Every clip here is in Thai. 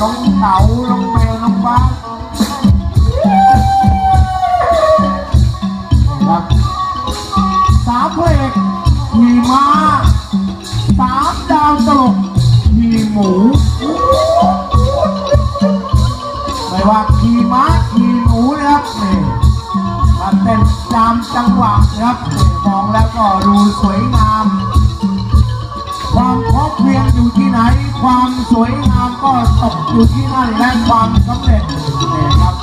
น้องเต๋าน้องแมวน้องบ้าสครับสามเพลงขี่ม้าสามดาวตลกขี่หมูไม่ว่าขี่ม้าขี่หมูนะครับนี่มันเป็นตามจังหวะนะครับมองแล้วก็ดูสวยงาม ความสวยงามก็ตกอยู่ที่นั่นและความสำเร็จนครับ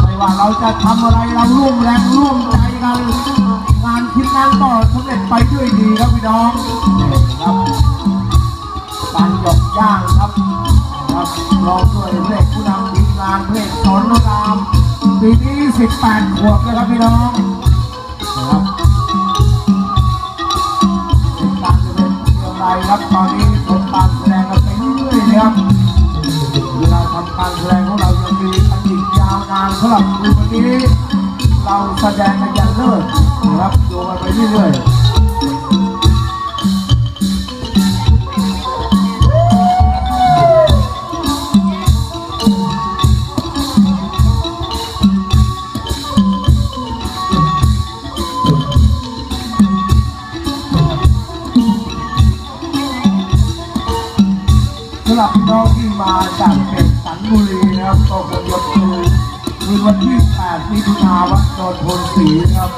ไม่ว่าเราจะทำอะไรเราร่วมแรงร่วมใจกันงานชิ้นนั้นก็สำเร็จไปด้วยดีครับพี่น้องนี่ครับการหยกย่างครับครับรองด้วยเลงผู้นำทีมงานเพลงสอนรามปีนี้18ขวบนะครับพี่น้องนะครับเป็นการเป็นเรื่องไรครับตอนนี้ชมการแสดงกันไปเรื่อยๆน ครับเวลาทำการแสดงของเรายังมีกันอีกยาวนานสำหรับคืนวันนี้ เราแสดงกันยันเลิศนะครับดูกันไปเรื่อยำหรับน้องที่มาจากเป็ดสันบุรีนะครับก็คงยกมือคือวันที่ 8 มิถุนายนวัดโนนพลศรีครับ